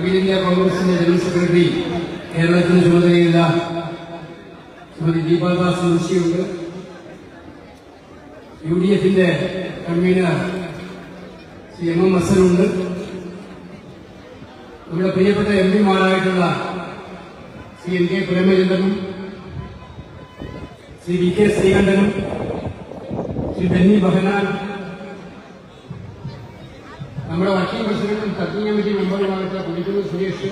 അഖില India കോൺഗ്രസിന്റെ general secretary കേരളത്തിന് ചുമതലയില്ല ശ്രീമതി ദീപാദാസ് മുൻഷിയുണ്ട്. യു ഡി എഫിന്റെ കൺവീനർ ശ്രീ എം എം അസനുണ്ട് നമ്മുടെ പ്രിയപ്പെട്ട എം പിമാരായിട്ടുള്ള ശ്രീ എൻ കെ പ്രേമചന്ദ്രനും ശ്രീ വി കെ ശ്രീകണ്ഠനും ശ്രീ ബെന്നി ബഹനാൻ നമ്മുടെ വർക്കിംഗ് പ്രസിഡന്റും തർക്കിംഗ് കമ്മിറ്റി മെമ്പറുമായിട്ടുള്ള കുടിക്കുന്ന സുരേഷ്.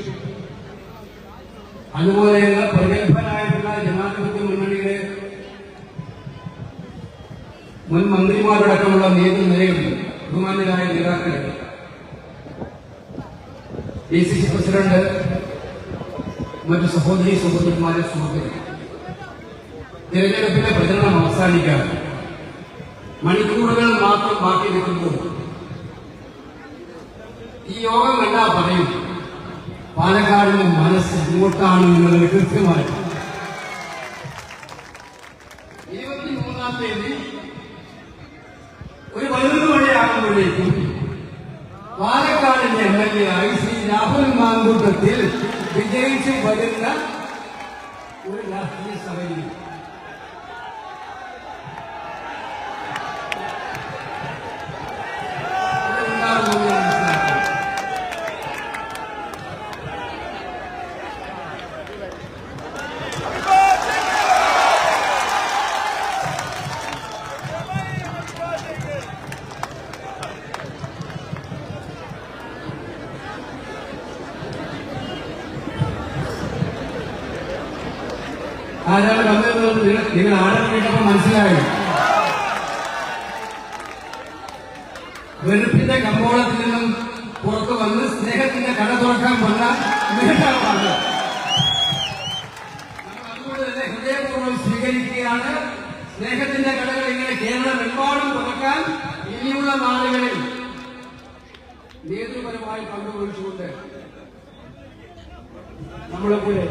അതുപോലെയുള്ള പ്രഗത്ഭരായിട്ടുള്ള ജനാധിപത്യ മുന്നണിയുടെ മുൻ മന്ത്രിമാരടക്കമുള്ള നേതൃനിരയുണ്ട് ബഹുമാന്യരായ നേതാക്കളെ ഡി സി സി പ്രസിഡന്റ് മറ്റു സഹോദരി സഹോദരന്മാരെ സുഹൃത്തുക്കൾ തിരഞ്ഞെടുപ്പിന്റെ പ്രചരണം അവസാനിക്കാൻ മണിക്കൂറുകൾ മാത്രം ബാക്കി നിൽക്കുമ്പോൾ ഈ യോഗം കണ്ടാ പറയും. പാലക്കാടിന്റെ മനസ്സ് എങ്ങോട്ടാണ് എന്നുള്ളത് കൃത്യമായി. ഇരുപത്തിമൂന്നാം തീയതി ഒരു പതിനൊന്ന് മണിയാകുമ്പോഴേക്കും പാലക്കാടിന്റെ എം എൽ എ ആയി ശ്രീ രാഹുൽ മാങ്കൂട്ടത്തിൽ വിജയിച്ച് വരുന്ന ഒരു രാഷ്ട്രീയ സഭയിൽ നേതൃപരമായി നമ്മളെ നമ്മളെപ്പോലെ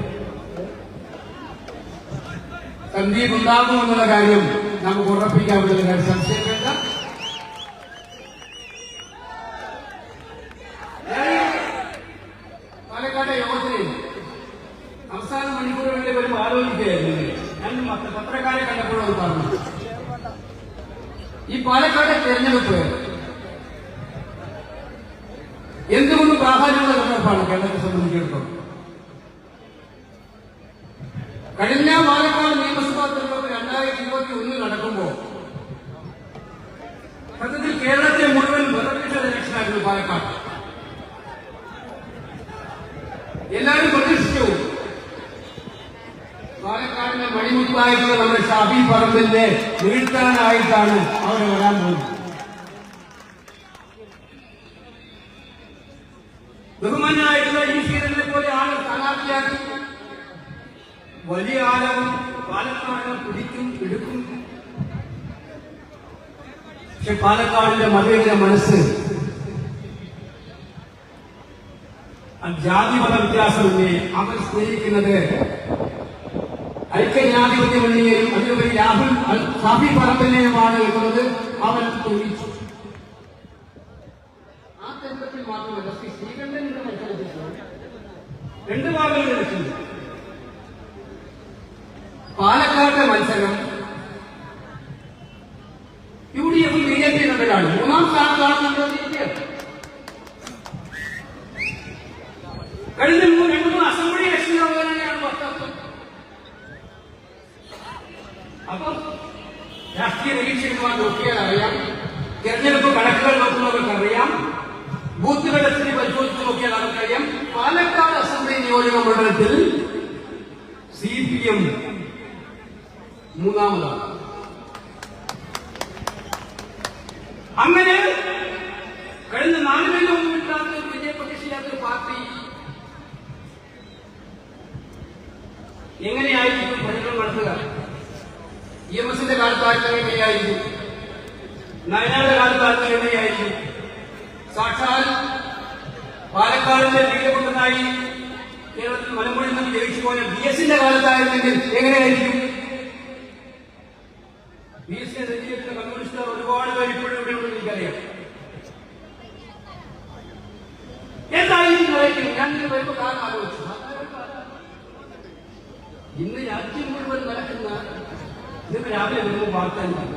സന്ദീപ് ഉണ്ടാകുമെന്നുള്ള കാര്യം നമുക്ക് ഉറപ്പിക്കാൻ പറ്റുന്ന സംശയം വേണ്ട ഞാൻ പാലക്കാട്ടെ യോഗത്തിൽ അവസാന മണിക്കൂറുകളിൽ വരും ആലോചിക്കുകയായിരുന്നു ഞാൻ മത്ത- പത്രക്കാരെ കണ്ടപ്പോഴത് പറഞ്ഞു ഈ പാലക്കാട്ടെ തെരഞ്ഞെടുപ്പ് എന്തുകൊണ്ടും പ്രാധാന്യമുള്ള തെരഞ്ഞെടുപ്പാണ് കേരളത്തെ സംബന്ധിച്ചിടത്തോളം കഴിഞ്ഞ പാലക്കാട് നിയമസഭാ തെരഞ്ഞെടുപ്പ് രണ്ടായിരത്തി ഇരുപത്തി ഒന്ന് നടക്കുമ്പോൾ സത്യത്തിൽ കേരളത്തെ മുഴുവൻ വിറപ്പിച്ച പാലക്കാട് എല്ലാവരും പ്രതീക്ഷിച്ചു പാലക്കാടിന്റെ മണിമുത്തായിട്ടുള്ള നമ്മുടെ ഷാബി പറമ്പിന്റെ വീഴ്ത്താനായിട്ടാണ് അവർ വരാൻ പോകുന്നത്. ബഹുമാനായിട്ടുള്ള ഈ സീരനെ പോലെ ആളെ സ്ഥാനാർത്ഥിയാക്കി. വലിയ ആലവും പാലക്കാടിനെ പിടിക്കും എടുക്കും. പക്ഷെ പാലക്കാടിന്റെ മതയുടെ മനസ്സ് ആ ജാതിമത വ്യത്യാസമില്ലേ? അവർ സ്നേഹിക്കുന്നത് ഐക്യജാതിപത്യം എണ്ണിയും അതിലുപരി രാഹുൽ സഫി പറമ്പിനെയുമാണ് എന്നുള്ളത് അവൻ തെളിയിച്ചു ആ തെരഞ്ഞെടുപ്പിൽ മാത്രമല്ല ശ്രീ ശ്രീകണ്ഠന്റെ മത്സരത്തിൽ രണ്ട് ഭാഗങ്ങൾ പാലക്കാട്ടെ മത്സരം എങ്ങനെയായിരിക്കും ഭരണം നടത്തുക ഇ എം എസിന്റെ കാലത്തായിരുന്നു എങ്ങനെയായിരിക്കും? നയനാട് കാലത്തായിരുന്നു എങ്ങനെയായിരിക്കും? സാക്ഷാൽ പാലക്കാടിന്റെ വീരപുത്രനായി കേരളത്തിൽ മലമ്പുഴയിൽ നിന്ന് ജയിച്ചു പോയ ബി എസിന്റെ കാലത്തായിരുന്നെങ്കിൽ എങ്ങനെയായിരിക്കും ബി എസ് നെഞ്ചിലെത്തുന്ന കമ്മ്യൂണിസ്റ്റുകാർ ഒരുപാട് പേര് ഇപ്പോഴും ഇവിടെ ഉണ്ടെന്ന് എനിക്കറിയാം എന്തായാലും നിലയ്ക്കും ഞാൻ ഇതിന് വരുമ്പോ കാരണം ആലോചിച്ചു ഇന്ന് രാജ്യം മുഴുവൻ നടക്കുന്ന ഇന്ന് രാവിലെ വരുമ്പോൾ വാർത്ത എന്താണ്?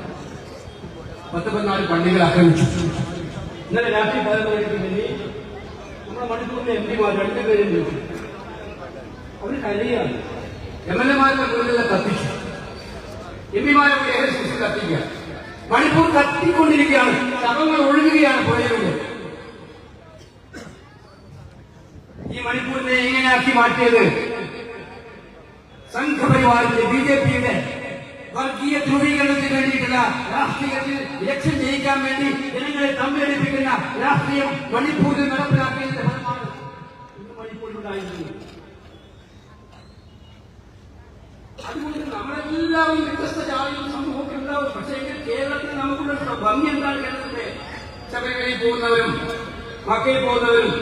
പത്ത് പതിനാല് പള്ളികൾ ആക്രമിച്ചു. ഇന്നലെ രാത്രി പതിനൊന്ന് മണിക്ക് വേണ്ടി നമ്മുടെ മണിപ്പൂരിലെ എം പിമാർ രണ്ടുപേരും വിളിച്ചു. അവർ കരയാണ്. എം എൽ എമാരുടെ മുന്നിൽ കത്തിച്ചു. എം പിമാരെ ഏകദേശം കത്തിക്കുക. മണിപ്പൂർ കത്തിക്കൊണ്ടിരിക്കുകയാണ്. ശവങ്ങൾ ഒഴുകുകയാണ് പുഴയിലൂടെ. ഈ മണിപ്പൂരിനെ എങ്ങനെയാക്കി മാറ്റിയത്? സംഘപരിവാറിന്റെ ബി ജെ പിയുടെ വർഗീയ ധ്രുവീകരണത്തിന് വേണ്ടിയിട്ടുള്ള രാഷ്ട്രീയത്തിൽ ഇലക്ഷൻ ജയിക്കാൻ വേണ്ടി ജനങ്ങളെ തമ്മിലടിപ്പിക്കുന്ന രാഷ്ട്രീയം മണിപ്പൂരിൽ നടപ്പിലാക്കിയതിന്റെ ഫലമാണ് ഇന്ന് മണിപ്പൂരിലുണ്ടായിരുന്നത് അതുകൊണ്ട് നമ്മളെല്ലാവരും വ്യത്യസ്ത ജാതിയും സമൂഹമൊക്കെ ഉണ്ടാവും. പക്ഷേ എങ്കിൽ കേരളത്തിൽ നമുക്കുള്ള ഭംഗി എന്താണ് കേരളത്തിലെ? ശബരിമലയിൽ പോകുന്നവരും മക്കയിൽ പോകുന്നവരും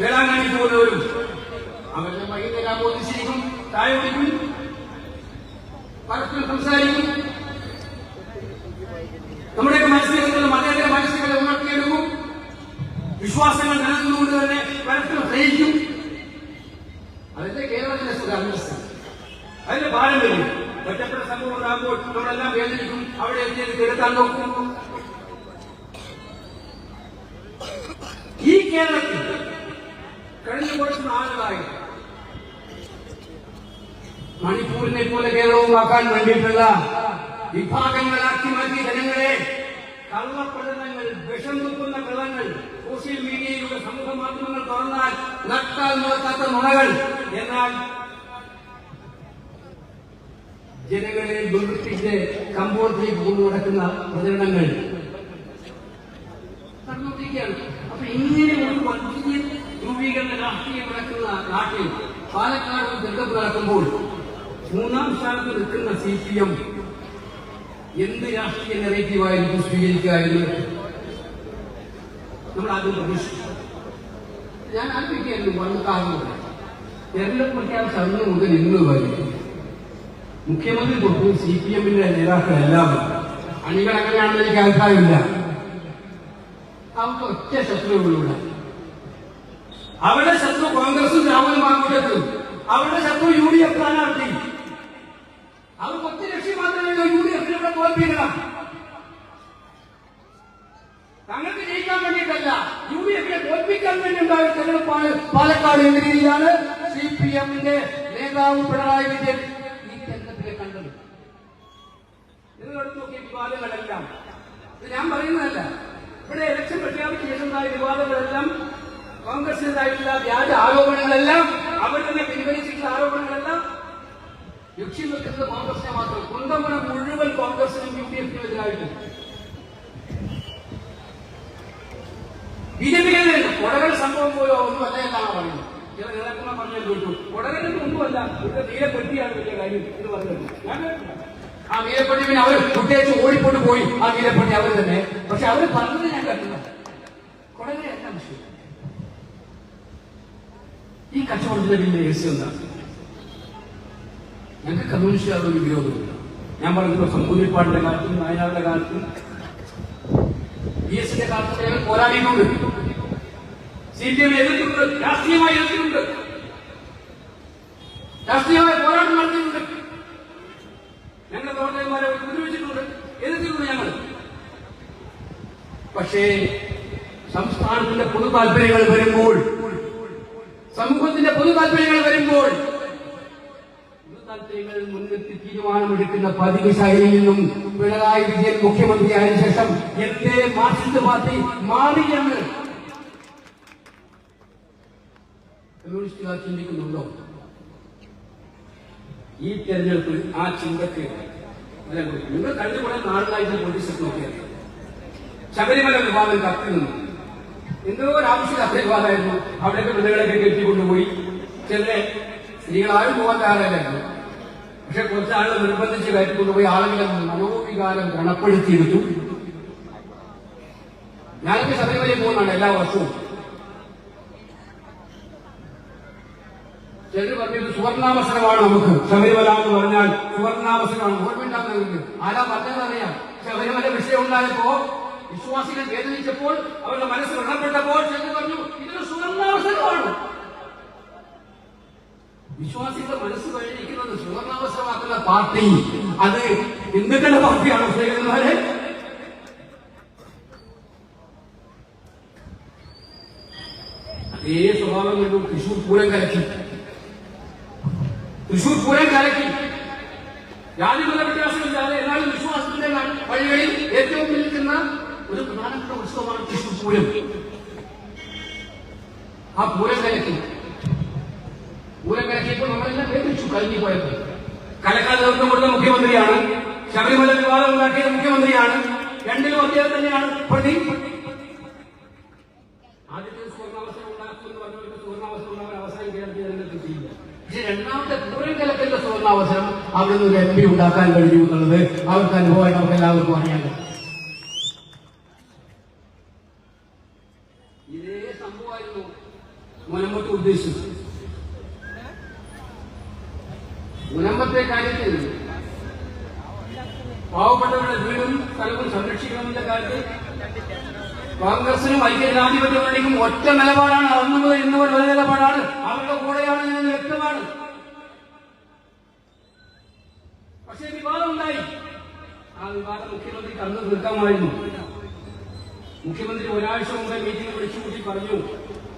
വേളാങ്കണ്ണി പോകുന്നവരും അവരുടെ വൈകുന്നേരം ഒന്നിച്ചിരിക്കും കുടിക്കും പരസ്പരം സംസാരിക്കും. നമ്മുടെയൊക്കെ മനസ്സിലുള്ള മതേതര മനസ്സുകളെ ഉണർത്തിയെടുക്കും വിശ്വാസങ്ങൾ നിലനിന്നുകൊണ്ട് തന്നെ പരസ്പരം സ്നേഹിക്കും അതിന്റെ കേരളത്തിലെ സുഖാവസ്ഥ അതിന്റെ വരും ഒറ്റപ്പെട്ട സംഭവം ഉണ്ടാകുമ്പോൾ നമ്മളെല്ലാം വേദനിക്കും. അവിടെ എന്തെങ്കിലും തിരുത്താൻ നോക്കും. ഈ കേരളത്തിൽ കഴിഞ്ഞ കുറച്ച് നാളുകളായി മണിപ്പൂരിനെ പോലെ കേരളവുമാക്കാൻ വേണ്ടിയിട്ടുള്ള വിഭാഗങ്ങളാക്കി മാറ്റി ജനങ്ങളെ കള്ളപ്രചരണങ്ങൾ വിഷം തുപ്പുന്ന കള്ളങ്ങൾ സോഷ്യൽ മീഡിയയിലൂടെ സമൂഹ മാധ്യമങ്ങൾ തുറന്നാൽ നട്ടാൽ നോക്കാത്ത നുണകൾ എന്നാൽ ജനങ്ങളെ ദുർവൃത്തിക്ക് കമ്പോളത്തിലേക്ക് കൊണ്ടു നടക്കുന്ന പ്രചരണങ്ങൾ നടന്നുകൊണ്ടിരിക്കുകയാണ് അപ്പൊ ഇങ്ങനെ ഒരു വർഗീയ രൂപീകരണ രാഷ്ട്രീയം നടക്കുന്ന നാട്ടിൽ പാലക്കാട് തെരഞ്ഞെടുപ്പ് നടക്കുമ്പോൾ മൂന്നാം സ്ഥാനത്ത് നിൽക്കുന്ന സി പി എം എന്ത് രാഷ്ട്രീയ നെറേറ്റീവായിരിക്കും സ്വീകരിക്കുക നമ്മൾ ആദ്യം പ്രതീക്ഷിച്ചു. ഞാൻ ആലോചിക്കായിരുന്നു വന്ന കാരണം തെരഞ്ഞെടുപ്പ് പ്രഖ്യാപിച്ച അന്ന് മുതൽ ഇന്ന് വരെ. മുഖ്യമന്ത്രി തൊട്ട് സി പി എമ്മിന്റെ നേതാക്കളെല്ലാം. അണികൾ അങ്ങനെയാണെന്ന് എനിക്ക് അഭിപ്രായമില്ല. അവർക്ക് ഒറ്റ ശത്രുവുള്ളൂടെ അവരുടെ ശത്രു കോൺഗ്രസും രാഹുലും അങ്ങോട്ടെത്തും അവരുടെ ശത്രു യു ഡി എഫ് സ്ഥാനാർത്ഥി അവർക്ക് ഒറ്റ ലക്ഷ്യം മാത്രമേ ഉള്ളൂ, യു ഡി എഫിനെ ഇവിടെ തോൽപ്പിക്കണം തങ്ങൾക്ക് ജയിക്കാൻ വേണ്ടിയിട്ടല്ല യു ഡി എഫിനെ തോൽപ്പിക്കാൻ വേണ്ടി പാലക്കാട് എന്ന രീതിയിലാണ് സി പി എമ്മിന്റെ നേതാവ് പിണറായി വിജയൻ ഈ തെരഞ്ഞെടുപ്പിലെ കണ്ടത്. നിങ്ങളെടുത്ത് നോക്കിയ വിവാദങ്ങളെല്ലാം. ഇത് ഞാൻ പറയുന്നതല്ല. ഇവിടെ ഇലക്ഷൻ പ്രഖ്യാപിച്ച ശേഷം ഉണ്ടായ വിവാദങ്ങളെല്ലാം കോൺഗ്രസിനെതിരായിട്ടുള്ള വ്യാജ ആരോപണങ്ങളെല്ലാം അവർ തന്നെ പിൻവലിച്ചിട്ടുള്ള ആരോപണങ്ങളെല്ലാം ലക്ഷ്യം വെക്കുന്നത് കോൺഗ്രസിനെ മാത്രം. കുന്തമനം മുഴുവൻ കോൺഗ്രസിനും യു ഡി എഫിനും എതിരായിട്ട് ബി ജെ പി കൊടകൽ സംഭവം പോയോ ഒന്നും അല്ല എന്നാണ് പറയുന്നത്. ചില നേതാക്കളെ പറഞ്ഞു കേട്ടു. കൊടകലിന് ഒന്നുമല്ല. ഇവിടെ നീലപ്പെട്ടിയാണ് വലിയ കാര്യം എന്ന് പറഞ്ഞത് ഞാൻ. ആ നീലപ്പെട്ടി പിന്നെ അവർ പ്രത്യേകിച്ച് ഓടിക്കൊണ്ട് പോയി. ആ നീലപ്പെട്ടി അവർ തന്നെ. പക്ഷെ അവർ പറഞ്ഞത് ഞാൻ കണ്ടില്ല കൊടകല എന്താ വിഷയം. ഈ കച്ചവടത്തിന്റെ വലിയ രഹസ്യം എന്താണ്? ഞങ്ങൾക്ക് കമ്മ്യൂണിസ്റ്റുകാരുടെ ഒരു വിരോധമില്ല ഞാൻ പറഞ്ഞു സമ്പൂരിപ്പാടിന്റെ കാലത്തും നായനാറിന്റെ കാലത്തും ബി എസിന്റെ കാലത്ത് ഞങ്ങൾ പോരാടിയിട്ടുണ്ട്. സി പി എം എതിർത്തിട്ടുണ്ട്. രാഷ്ട്രീയമായി എതിർത്തിട്ടുണ്ട്. രാഷ്ട്രീയമായ പോരാട്ടം നടത്തിയിട്ടുണ്ട്. ഞങ്ങളുടെ പ്രവർത്തകന്മാരെ ഉപദ്രവിച്ചിട്ടുണ്ട്. എതിർത്തിട്ടുണ്ട് ഞങ്ങൾ പക്ഷേ സംസ്ഥാനത്തിന്റെ പൊതു താല്പര്യങ്ങൾ വരുമ്പോൾ സമൂഹത്തിന്റെ പൊതു താല്പര്യങ്ങൾ വരുമ്പോൾ താല്പര്യങ്ങൾ മുൻനിർത്തി തീരുമാനമെടുക്കുന്ന പതിവ് ശൈലിയിൽ നിന്നും പിണറായി വിജയൻ മുഖ്യമന്ത്രിയായ ശേഷം എന്റെ മാർക്സിസ്റ്റ് പാർട്ടി മാറിയെന്ന് കമ്മ്യൂണിസ്റ്റുകാർ ചിന്തിക്കുന്നുണ്ടോ? ഈ തെരഞ്ഞെടുപ്പിൽ ആ ചിന്തക്ക്. നിങ്ങൾ കഴിഞ്ഞ കുറെ നാളുകളായിട്ട് പോലീസ് നോക്കിയത് ശബരിമല വിഭാഗം കത്തി നിന്നു. എന്തോ ഒരു ആവശ്യം അത്ര വിഭാഗമായിരുന്നു അവിടെയൊക്കെ പെണ്ണുകളെയൊക്കെ കെട്ടിക്കൊണ്ടുപോയി. ചില സ്ത്രീകളാരും പോകാൻ തയ്യാറല്ലായിരുന്നു പക്ഷെ കുറച്ച് ആളുകൾ നിർബന്ധിച്ച് കയറ്റിക്കൊണ്ടുപോയി ആളുകളെ മനോവികാരം ഗുണപ്പെടുത്തിയെടുത്തു. ഞാനൊക്കെ ശബരിമലയിൽ പോകുന്നതാണ് എല്ലാ വർഷവും. ചിലർ പറഞ്ഞത് സുവർണാവസരമാണ് നമുക്ക്. ശബരിമല എന്ന് പറഞ്ഞാൽ സുവർണാവസരമാണ്. ഗവൺമെന്റ് നിങ്ങൾക്ക് ആരാ പറഞ്ഞതറിയാം ശബരിമല വിഷയം ഉണ്ടായപ്പോ വിശ്വാസികൾ വേദനിച്ചപ്പോൾ അവരുടെ മനസ്സ് വ്രണപ്പെട്ടപ്പോൾ ചിലർ പറഞ്ഞു ഇതൊരു സുവർണാവസരമാണ്. പാർട്ടി. അത് ഹിന്ദുക്കളുടെ പാർട്ടിയാണ് ശ്രീകരന്മാരെ അതേ സ്വഭാവം കണ്ടു തൃശൂർ പൂരം കലക്കി. തൃശൂർ പൂരം കലക്കി. ജാതിമത വ്യത്യാസമില്ലാതെ എന്നാലും വിശ്വാസത്തിന്റെ വഴികളിൽ ഏറ്റവും നിൽക്കുന്ന ഒരു പ്രധാനപ്പെട്ട ഉത്സവമാണ് തൃശൂർ പൂരം. ആ പൂരം കലക്കി പൂരം കലക്കിയപ്പോൾ നമ്മളെല്ലാം വേദിച്ചു പോയത് പോയപ്പോൾ കലക്കാൻ കൊടുത്ത മുഖ്യമന്ത്രിയാണ്. ശബരിമല വിവാദം ഉണ്ടാക്കിയ മുഖ്യമന്ത്രിയാണ്. രണ്ടിലും അദ്ദേഹം തന്നെയാണ് പ്രതി. ആദ്യത്തെ സുവർണാവസരം ഉണ്ടാക്കുമെന്ന് പറഞ്ഞവർക്ക് സുവർണാവസരം ഉണ്ടാകാൻ അവസരം കേരളത്തിൽ ജനങ്ങൾക്ക് ചെയ്യില്ല പക്ഷെ രണ്ടാമത്തെ പൂരം കലത്തിന്റെ സുവർണാവസരം അവിടെ നിന്ന് ഒരു എം പി ഉണ്ടാക്കാൻ കഴിഞ്ഞു എന്നുള്ളത് അവർക്ക് അനുഭവമായിട്ട് അവർക്ക് എല്ലാവർക്കും അറിയാമല്ലോ കോൺഗ്രസിനും ഐക്യജനാധിപത്യ മുന്നണിക്കും ഒറ്റ നിലപാടാണ് അന്ന് മുതൽ ഒരു നിലപാടാണ്. അവരുടെ കൂടെയാണ് ഞാൻ വ്യക്തമാണ്. പക്ഷേ വിവാദം ഉണ്ടായി. ആ വിവാദം മുഖ്യമന്ത്രി അന്ന് തീർക്കാമായിരുന്നു. മുഖ്യമന്ത്രി ഒരാഴ്ച മുമ്പ് മീറ്റിംഗ് വിളിച്ചുകൂട്ടി പറഞ്ഞു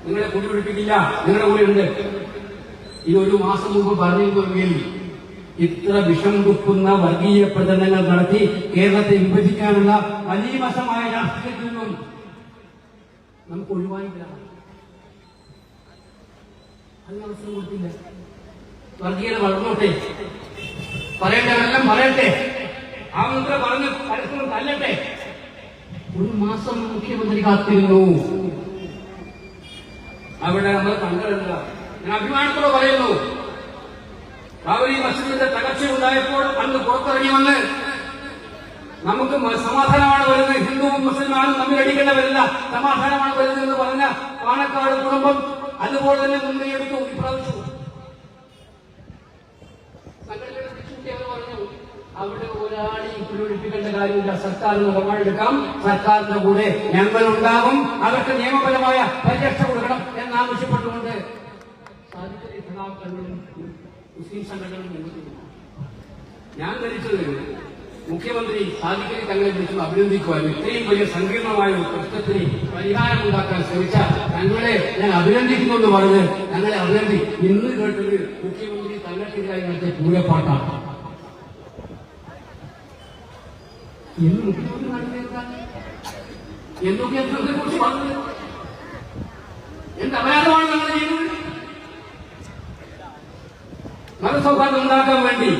നിങ്ങളെ കുടിപിടിപ്പിക്കില്ല നിങ്ങളുടെ കൂടെ ഉണ്ട്. ഈ ഒരു മാസം മുമ്പ് പറഞ്ഞിരുന്നെങ്കിൽ ഇത്ര വിഷം കുക്കുന്ന വർഗീയ പ്രചരണങ്ങൾ നടത്തി കേരളത്തെ വിഭജിക്കാനുള്ള അലീമസമായ രാഷ്ട്രീയത്തിൽ നിന്നും നമുക്ക് ഒഴിവായില്ല വർഗീയത വളർന്നോട്ടെ. പറയേണ്ടവരെല്ലാം പറയട്ടെ. ആ മന്ത്രി പറഞ്ഞ് പരസ്പരം തല്ലട്ടെ. ഒരു മാസം മുഖ്യമന്ത്രി കാത്തിരുന്നു. അവിടെ നമ്മൾ കണ്ടതല്ല ഞാൻ അഭിമാനത്തോടെ പറയുന്നു ബാബരി മസ്ജിദിന്റെ തകർച്ച ഉണ്ടായപ്പോൾ അന്ന് പുറത്തിറങ്ങി വന്ന് നമുക്ക് സമാധാനമാണ് വരുന്നത്. ഹിന്ദുവും മുസ്ലിമാനും തമ്മിൽ അടിക്കേണ്ടവരല്ല. സമാധാനമാണ് വരുന്നത് എന്ന് പറഞ്ഞ പാണക്കാട് കുടുംബം അതുപോലെ തന്നെ മുൻകൈയെടുത്തു വിളിച്ചുകൂട്ടി അവിടെ ഒരാളെയും പുനരൊഴിപ്പിക്കേണ്ട കാര്യമില്ല. സർക്കാരിന് ഉറപ്പെടുക്കാം സർക്കാരിന്റെ കൂടെ ഞങ്ങൾ ഉണ്ടാകും. അവർക്ക് നിയമപരമായ പരിരക്ഷ കൊടുക്കണം എന്നാവശ്യപ്പെട്ടുകൊണ്ട് സഖാക്കളും മുസ്ലിം സംഘടനകൾ മുന്നോട്ട് ഞാൻ ധരിച്ചത് മുഖ്യമന്ത്രി സാധിക്കലി തങ്ങളെ വിളിച്ചു അഭിനന്ദിക്കുവാനും ഇത്രയും വലിയ സങ്കീർണമായ ഒരു പ്രശ്നത്തിന് പരിഹാരമുണ്ടാക്കാൻ ശ്രമിച്ച തങ്ങളെ ഞാൻ അഭിനന്ദിക്കുന്നു എന്ന് പറഞ്ഞ് തങ്ങളെ അഭിനന്ദി. ഇന്ന് കേട്ടത് മുഖ്യമന്ത്രി തങ്ങൾക്കെതിരായി നടത്തിയ പൂരപ്പാട്ടാണ്. ഇന്ന് മുഖ്യമന്ത്രി ഇതിനെ കുറിച്ച് പറഞ്ഞത്? എന്ത് അപരാധമാണ് നമ്മൾ ചെയ്യുന്നത്? മതസൗഹാർദ്ദം ഉണ്ടാക്കാൻ വേണ്ടി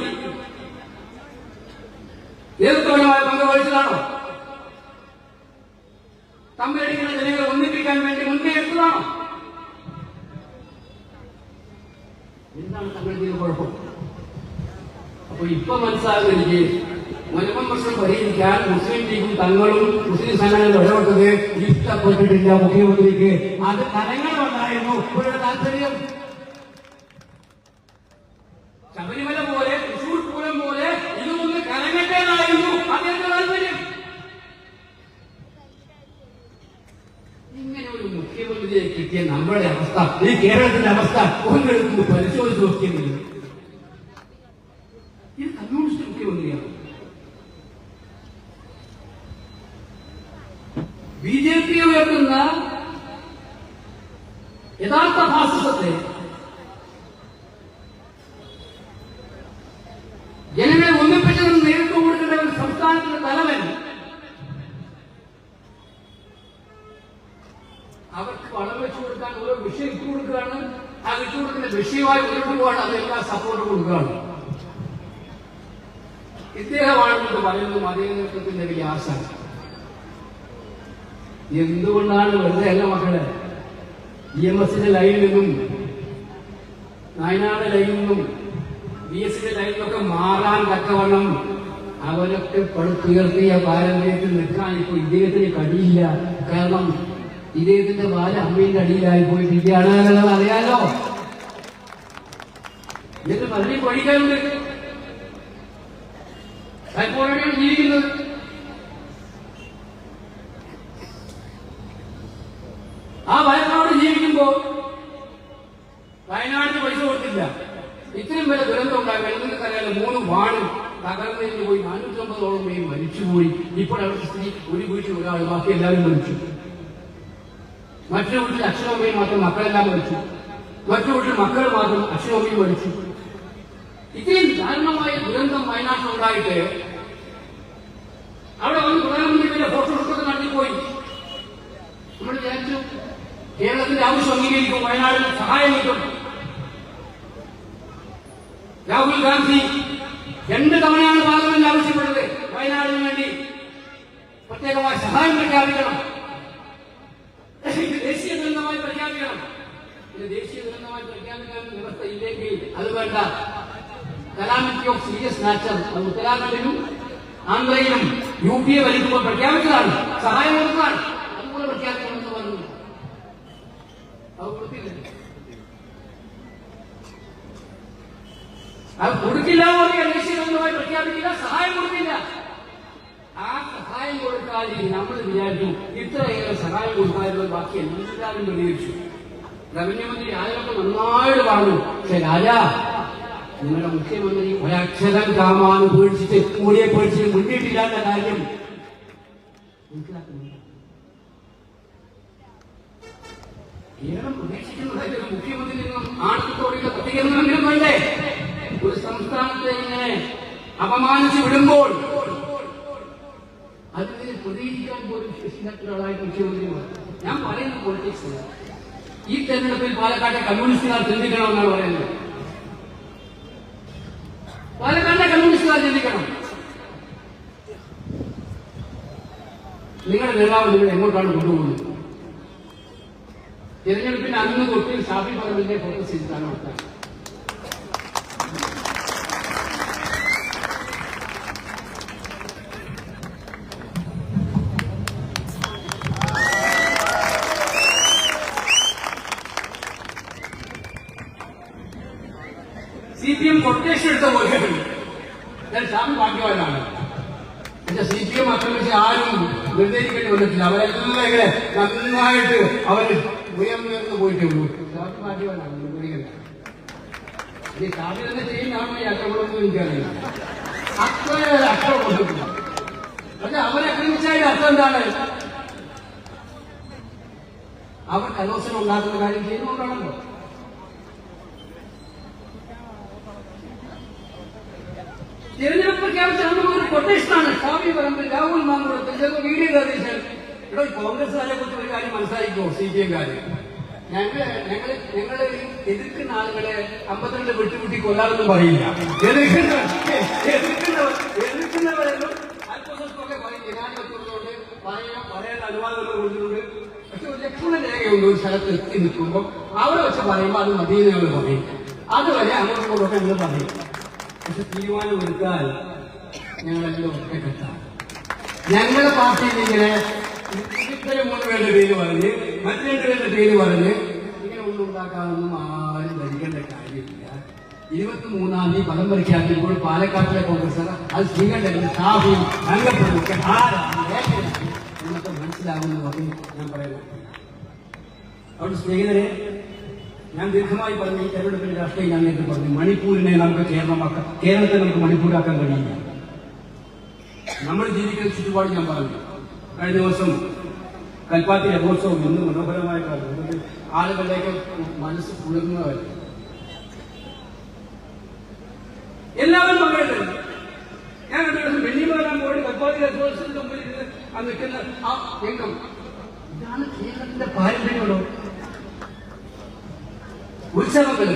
നേതൃത്വപരമായ പങ്ക് വഹിച്ചതാണോ? തമ്മിലടിക്കുന്ന ജനങ്ങളെ ഒന്നിപ്പിക്കാൻ വേണ്ടി മുൻകൈ എടുത്തതാണോ എന്താണ് ചെയ്ത കുഴപ്പം. അപ്പൊ ഇപ്പൊ മനസ്സിലാകുന്ന എനിക്ക് മുനമ്പം പ്രശ്നം പരിഹരിക്കാൻ മുസ്ലിം ലീഗും തങ്ങളും മുസ്ലിം സംഘടനകളും ഇടപെട്ടത് ഇഷ്ടപ്പെട്ടിട്ടില്ല മുഖ്യമന്ത്രിക്ക്. അത് തരങ്ങളുണ്ടായിരുന്നു ഇവരുടെ താല്പര്യം ശബരിമല പോലെ തൃശൂർ പൂരം പോലെ ഇതൊന്ന് കലങ്ങട്ടേതായിരുന്നു അദ്ദേഹത്തെ താല്പര്യം ഇങ്ങനെ ഒരു മുഖ്യമന്ത്രിയെ കിട്ടിയ നമ്മുടെ അവസ്ഥ ഈ കേരളത്തിന്റെ അവസ്ഥ ഒന്നെടുത്ത് പരിശോധിച്ച് നോക്കിയെങ്കിൽ ഇത് കമ്മ്യൂണിസ്റ്റ് മുഖ്യമന്ത്രിയാണ് ബി ജെ പി ഉയർത്തുന്ന യഥാർത്ഥ ഫാസിസത്തെ ജനങ്ങളെ ഒന്നിപ്പിച്ചതിന് നേരിട്ട് കൊടുക്കേണ്ട ഒരു സംസ്ഥാനത്തിന്റെ തലവൻ അവർക്ക് വളം വെച്ചു കൊടുക്കാൻ ഓരോ വിഷയം ഇട്ടു കൊടുക്കുകയാണ് ആ ഇട്ടു കൊടുക്കുന്ന പോകാണ് അതെല്ലാം സപ്പോർട്ട് കൊടുക്കുകയാണ്. ഇദ്ദേഹമാണെന്ന് പറയുന്നത് മതേതൃത്വത്തിന്റെ ആശ എന്തുകൊണ്ടാണ് വെറുതെ അല്ല മക്കളെ? ഇ എം എസിന്റെ ലൈനിൽ നിന്നും നയനാട് ലൈനിൽ നിന്നും ബി എസ് സിന്റെ ലൈനിലൊക്കെ മാറാൻ തക്കവണ്ണം അവരൊക്കെ പടുത്തുയർത്തിയ പാരമ്പര്യത്തിൽ നിൽക്കാൻ ഇപ്പൊ ഇദ്ദേഹത്തിന് കഴിയില്ല. കാരണം ഇദ്ദേഹത്തിന്റെ വാല അമ്മയുടെ അടിയിലായി പോയിട്ടിരിക്കുകയാണ്. എന്നുള്ളത് അറിയാലോ? എന്നിട്ട് പള്ളി പഠിക്കാനുണ്ട് പോലെയാണ് ജീവിക്കുന്നത് ആ വയനാട് ജീവിക്കുമ്പോ വയനാടിന് പൈസ കൊടുത്തില്ല. ഇത്രയും വരെ ദുരന്തം ഉണ്ടായി. നിങ്ങൾക്കറിയാലോ മൂന്ന് വാണ്. തകർന്നതിന് പോയി. നാനൂറ്റമ്പതോളം പേര് മരിച്ചുപോയി ഇപ്പോൾ അവരുടെ ഒരു വീട്ടിൽ ഒരാൾ ബാക്കി എല്ലാവരും മരിച്ചു. മറ്റൊരു വീട്ടിൽ അച്ഛനമ്മയും മാത്രം മക്കളെല്ലാം മരിച്ചു. മറ്റു വീട്ടിൽ മക്കൾ മാത്രം അച്ഛനമ്മയും മരിച്ചു. ഇത്രയും ദാരുണമായ ദുരന്തം വയനാട്ടിലുണ്ടായിട്ട് അവിടെ വന്ന് പ്രധാനമന്ത്രിയുടെ ഫോട്ടോ എടുത്തൊക്കെ നടത്തിപ്പോയി നമ്മൾ വിചാരിച്ചു കേരളത്തിന്റെ ആവശ്യം അംഗീകരിക്കും വയനാടിന് സഹായം കിട്ടും. രാഹുൽ ഗാന്ധി രണ്ട് തവണയാണ് പാർലമെന്റ് ആവശ്യപ്പെട്ടത് വയനാടിന് വേണ്ടി. പ്രത്യേകമായ സഹായം പ്രഖ്യാപിക്കണം. ദേശീയ ദുരന്തമായി പ്രഖ്യാപിക്കണം. ദേശീയ ദുരന്തമായി പ്രഖ്യാപിക്കാൻ വ്യവസ്ഥ ഇല്ലെങ്കിൽ അത് വേണ്ട. കലാമിറ്റി ഓഫ് സീരിയസ് നാച്ചർ അത് ആന്ധ്രയിലും യു പി എ വലിക്കുമ്പോൾ പ്രഖ്യാപിച്ചതാണ്. സഹായം കൊടുക്കാൻ അതുപോലെ പ്രഖ്യാപിക്കണമെന്ന് പറഞ്ഞു. അത് കൊടുത്തില്ല. അത് കൊടുക്കില്ല അന്വേഷിക്കുന്നതുമായി പ്രഖ്യാപിക്കില്ല സഹായം കൊടുക്കില്ല ആ സഹായം കൊടുക്കാതെ നമ്മൾ വിചാരിച്ചു ഇത്രയേറെ സഹായം കൊടുക്കാതെ ബാക്കി എല്ലാവരും പ്രതികരിച്ചു റവന്യൂ മന്ത്രി ആയിരൊക്കെ നന്നായിട്ട് പറഞ്ഞു. പക്ഷെ രാജാ നിങ്ങളുടെ മുഖ്യമന്ത്രി ഒരക്ഷരം കാമാന്ന് പേടിച്ചിട്ട് കൂടിയെ പേടിച്ചിട്ട് മുന്നിട്ടില്ലാത്ത കാര്യം മനസ്സിലാക്കുന്നില്ല കേരളം പ്രതീക്ഷിക്കുന്നത് മുഖ്യമന്ത്രി നിന്നും ആണത്തോടെയുള്ള വേണ്ടേ ഒരു സംസ്ഥാനത്തെ ഇങ്ങനെ അപമാനിച്ചു വിടുമ്പോൾ അതിന് പ്രതികരിക്കാൻ പോലും ശേഷിയില്ലാത്ത ഒരാളായ മുഖ്യമന്ത്രിമാർ ഞാൻ പറയുന്ന പൊളിറ്റിക്സ് ഈ തെരഞ്ഞെടുപ്പിൽ പാലക്കാട്ടെ കമ്മ്യൂണിസ്റ്റുകാർ ചിന്തിക്കണമെന്നാണ് പറയുന്നത്. കമ്മ്യൂണിസ്റ്റുകാർ ചിന്തിക്കണം നിങ്ങളുടെ നേതാവ് നിങ്ങൾ എങ്ങോട്ടാണ് കൊണ്ടുപോകുന്നത്? തിരഞ്ഞെടുപ്പിന് അന്ന് തൊട്ട് ഷാഫി പറമ്പിന്റെ ഫോക്കസ് ചെയ്തിട്ടാണ് നടത്താൻ സി പി എം കൊട്ടേഷൻ എടുത്ത പോലെയാണ് ഞാൻ ഷാഫി ഭാഗ്യവാനാണ് എന്റെ സി പി എം അക്രമിച്ച് ആരും നിർദ്ദേശിക്കേണ്ടി വന്നിട്ടില്ല. അവരെല്ലാം ഇങ്ങനെ നന്നായിട്ട് അവർ ഉയർന്നു പോയിട്ടുള്ളൂ ഷാഫി ഭാഗ്യവാനാണ് ഈ ഷാഫി തന്നെ ചെയ്യുന്നതാണോ ഈ ആക്രമണമൊന്നും എനിക്കറിയില്ല. അത്ര അക്രമം പക്ഷെ അവരെ ആക്രമിച്ചതിന്റെ അർത്ഥം എന്താണ്? അവർ കലോത്സവം ഉണ്ടാക്കുന്ന കാര്യം ചെയ്യുന്നുണ്ടാണല്ലോ തിരഞ്ഞെടുപ്പ് പ്രഖ്യാപിച്ച അന്ന് ഒരു കൊട്ടേഷനാണ് സ്വാമി പറമ്പിൽ രാഹുൽ മാങ്കുളത്ത് ചിലപ്പോൾ വീഡിയോ നിർദ്ദേശം ഇവിടെ കോൺഗ്രസ്സുകാരെ കുറിച്ച് ഒരു കാര്യം മനസ്സിലാക്കിക്കോ സി പി എംകാര് ഞങ്ങൾ ഞങ്ങൾ ഞങ്ങൾ എതിർക്കുന്ന ആളുകളെ അമ്പത്തിരണ്ട് വിട്ടുമുട്ടി കൊല്ലാനൊന്നും പറയില്ല. എതിർക്കുന്ന എതിർക്കുന്നവർ എതിർക്കുന്നവരെന്നും അല്പം സ്വല്പമൊക്കെ പറയും ജനാധിപത്യമുള്ളതുകൊണ്ട് പറയാൻ പറയാൻ അനുവാദങ്ങൾ കൊടുത്തിട്ടുണ്ട്. പക്ഷെ ഒരു ലക്ഷണ രേഖയുണ്ട് ഒരു സ്ഥലത്ത് എത്തി നിൽക്കുമ്പോൾ അവിടെ വെച്ച് പറയുമ്പോൾ അത് മതിയെന്ന് പറയും. അതുവരെ ഞങ്ങൾ പറയും. പക്ഷെ തീരുമാനം എടുത്താൽ ഞങ്ങളെല്ലാം ഒറ്റക്കെട്ടാണ്. ഞങ്ങളുടെ പാർട്ടിയിൽ ഇങ്ങനെ മൂന്ന് പേരുടെ പേര് പറഞ്ഞ് മറ്റു രണ്ട് പേരുടെ പേര് പറഞ്ഞ് ഇങ്ങനെ ഒന്നും ഉണ്ടാക്കാമെന്നും ആരും ധരിക്കേണ്ട കാര്യമില്ല. ഇരുപത്തി മൂന്നാം തീയതി പദം പ്രഖ്യാപിക്കുമ്പോൾ പാലക്കാട്ടിലെ കോൺഗ്രസ് അത് എന്നൊക്കെ മനസ്സിലാവുമെന്ന് പറഞ്ഞ് ഞാൻ പറയുന്നു. അവിടെ സ്നേഹിതരെ ഞാൻ ദീർഘമായി പറഞ്ഞു തെരഞ്ഞെടുപ്പിന്റെ രാഷ്ട്രീയം ഞാൻ നേരത്തെ പറഞ്ഞു. മണിപ്പൂരിനെ നമുക്ക് കേരളമാക്കാം. കേരളത്തെ നമുക്ക് മണിപ്പൂരാക്കാൻ കഴിയില്ല. നമ്മൾ ജീവിക്കുന്ന ചുറ്റുപാട് ഞാൻ പറഞ്ഞു. കഴിഞ്ഞ ദിവസം കൽപ്പാത്തി രഥോത്സവം ഇന്ന് മനോഹരമായ അതുകൊണ്ട് ആളുകളിലേക്ക് മനസ്സ് കുളിർന്നവരെ എല്ലാവരും പങ്കെടുത്തു. ഞാൻ കണ്ടിട്ടുണ്ട് വെള്ളിമാരാൻ പോയി കൽപ്പാത്തി രഥോത്സവത്തിന്റെ മുമ്പിൽ ഇരുന്ന് ആ നിൽക്കുന്ന ആ രംഗം. ഇതാണ് കേരളത്തിന്റെ പാരമ്പര്യമല്ലോ ഉത്സവങ്ങൾ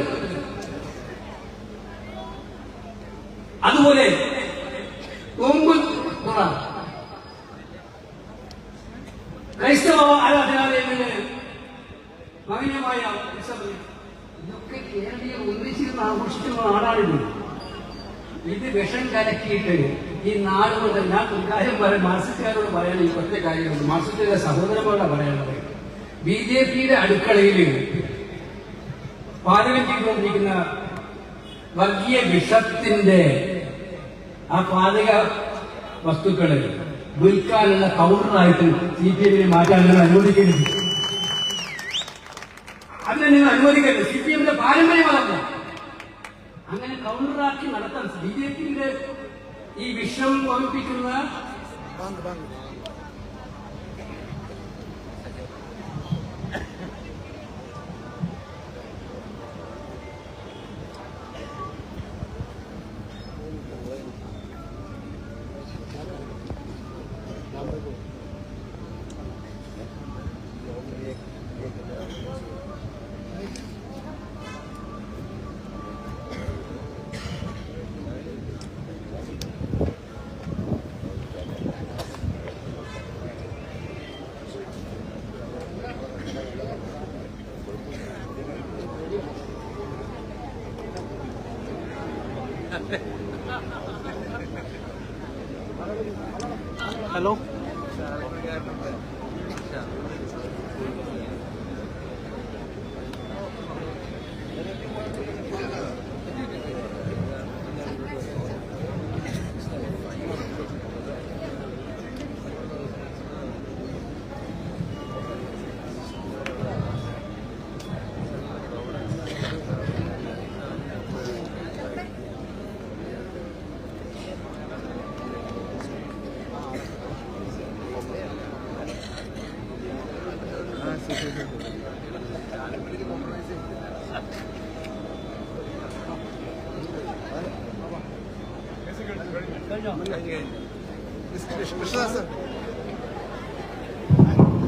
അതുപോലെ ക്രൈസ്തവ ആരാധനാലയങ്ങളിലെ ഭവനമായ ഉത്സവങ്ങൾ ഇതൊക്കെ കേരളീയം ഒന്നിച്ചിരുന്ന് ആഘോഷിക്കുന്ന നാടാണിത്. ഇത് വിഷം കലക്കിയിട്ട് ഈ നാടുകൊണ്ട് ഞാൻ ഒരു കാര്യം പറയാൻ മാർസിസ്റ്റുകാരോട് പറയാൻ ഈ ഒറ്റ കാര്യമുണ്ട് മാർസിസ്റ്റുകാരുടെ സഹോദരന്മാരോട് പറയാനുള്ളത് ബി ജെ പിയുടെ അടുക്കളയിൽ പാചകം ചെയ്തുകൊണ്ടിരിക്കുന്ന വർഗീയ വിഷത്തിന്റെ ആ പാചക വസ്തുക്കൾ വിൽക്കാനുള്ള കൗണ്ടറായിട്ട് സി പി എമ്മിനെ മാറ്റാൻ നിങ്ങൾ അനുവദിക്കരുത്. അതിനെ നിങ്ങൾ അനുവദിക്കരുത്. സി പി എമ്മിന്റെ പാരമ്പര്യമാണ് അങ്ങനെ കൗണ്ടറാക്കി നടത്താൻ ബി ജെ പിയുടെ ഈ വിഷം വമിപ്പിക്കുന്ന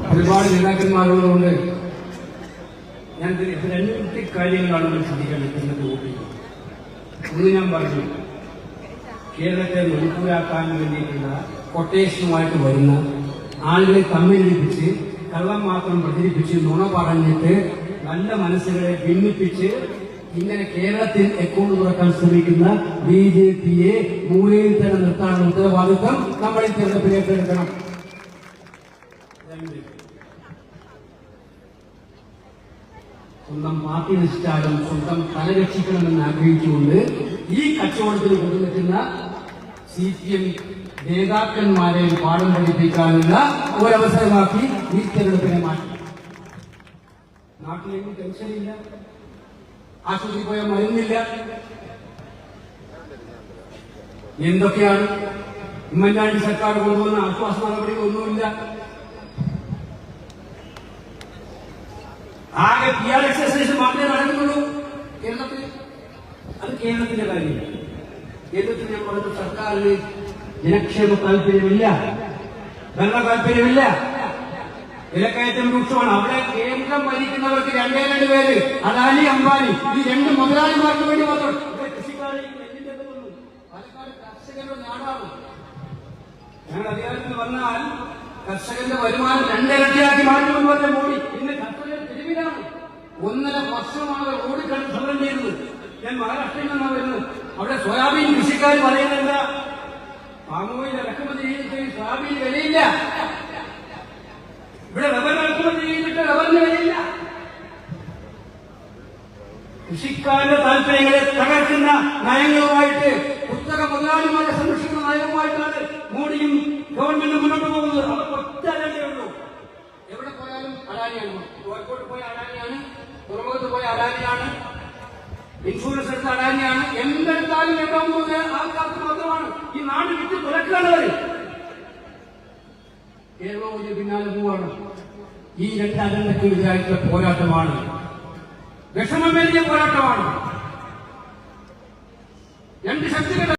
ഒരുപാട് നേതാക്കന്മാരുള്ളതുകൊണ്ട് ഞാൻ രണ്ട് കാര്യങ്ങളാണ് നമ്മൾ ശ്രദ്ധിക്കാൻ നിൽക്കുന്നത് കൂട്ടി ഒന്ന് ഞാൻ പറഞ്ഞു കേരളത്തെ മണിപ്പൂരാക്കാൻ വേണ്ടിയിട്ടുള്ള കൊട്ടേഷനുമായിട്ട് വരുന്ന ആളുകളെ തമ്മിലിപ്പിച്ച് കള്ളം മാത്രം പ്രചരിപ്പിച്ച് നുണ പറഞ്ഞിട്ട് നല്ല മനസ്സുകളെ ഭിന്നിപ്പിച്ച് ഇങ്ങനെ കേരളത്തിൽ അക്കൗണ്ട് തുറക്കാൻ ശ്രമിക്കുന്ന ബി ജെ പിയെ മൂലയിൽ തന്നെ നിർത്താനുള്ള ഉത്തരവാദിത്വം നമ്മൾ ഈ ഏറ്റെടുക്കണം. സ്വന്തം പാർട്ടി നശിച്ചാലും സ്വന്തം തല രക്ഷിക്കണമെന്ന് ആഗ്രഹിച്ചുകൊണ്ട് ഈ കച്ചവടത്തിന് കൊണ്ടുനിൽക്കുന്ന സി പി എം നേതാക്കന്മാരെ പാഠം പഠിപ്പിക്കാനുള്ള ഒരവസരമാക്കി ഈ തെരഞ്ഞെടുപ്പിനെ മാറ്റി. നാട്ടിലെങ്ങും ടെൻഷനില്ല. ആശുപത്രി പോയാൽ മരുന്നില്ല. എന്തൊക്കെയാണ്? ഉമ്മൻചാണ്ടി സർക്കാർ കൊണ്ടുവന്ന ആശ്വാസ നടപടികളൊന്നുമില്ല ആകെ പി ആർ എക്സസൈസ് മാത്രമേ നടക്കുന്നുള്ളൂ. കേരളത്തിൽ അത് കേരളത്തിന്റെ കാര്യമില്ല. കേരളത്തിൽ ഞാൻ പറഞ്ഞു സർക്കാരിന് ജനക്ഷേമ താല്പര്യമില്ല. ഭരണ താല്പര്യമില്ല. വിലക്കയറ്റം രൂക്ഷമാണ്. അവിടെ കേന്ദ്രം ഭരിക്കുന്നവർക്ക് രണ്ടേ രണ്ട് പേര്. അദാനി അംബാനി. ഈ രണ്ട് മുതലാളിമാർക്ക് വേണ്ടി മാത്രം. ഞങ്ങൾ അധികാരത്തിൽ വന്നാൽ കർഷകന്റെ വരുമാനം രണ്ടിരട്ടിയാക്കി മാറ്റുമെന്ന് പറഞ്ഞ മോഡി ഇന്ന് കർഷകർ തെരുവിലാണ്. ഒന്നര വർഷമാണ് റോഡ് സമരം ചെയ്തത്. ഞാൻ മഹാരാഷ്ട്രയിൽ നിന്നാണ് വരുന്നത്. അവിടെ സോയാബീൻ കൃഷിക്കാർ പറയുന്നത് പാമോയിൽ ഇറക്കുമതി ചെയ്തിട്ട് സോയാബീൻ വിലയില്ല. ഇവിടെ റബ്ബർ ഇറക്കുമതി ചെയ്തിട്ട് റബ്ബറിന് വിലയില്ല. കൃഷിക്കാരുടെ താല്പര്യങ്ങളെ തകർക്കുന്ന നയങ്ങളുമായിട്ട് പുസ്തക മുതലാളിമാരെ സംരക്ഷിക്കുന്ന നയവുമായിട്ടാണ് മോഡിയും ഗവൺമെന്റും മുന്നോട്ട് പോകുന്നത്. അവർ ഒറ്റ അജണ്ടയേ എവിടെ പോയാലും അടാനിയാണ് കോഴിക്കോട്ട് പോയ അടാനിയാണ് തുറമുഖത്ത് പോയ അടാനിയാണ് ഇൻഷുറൻസ് എടുത്ത അടാനിയാണ് എന്തെടുത്താലും പോകുന്നത്? ആൾക്കാർക്ക് മാത്രമാണ്. ഈ നാട് വിറ്റ് തുറക്കാനവർ ഇതിന് പിന്നാലെ പോവാണ്. ഈ രണ്ട് വിചാരിച്ച പോരാട്ടമാണ്. വിഷമമേറിയ പോരാട്ടമാണ്. രണ്ട് ശക്തികൾ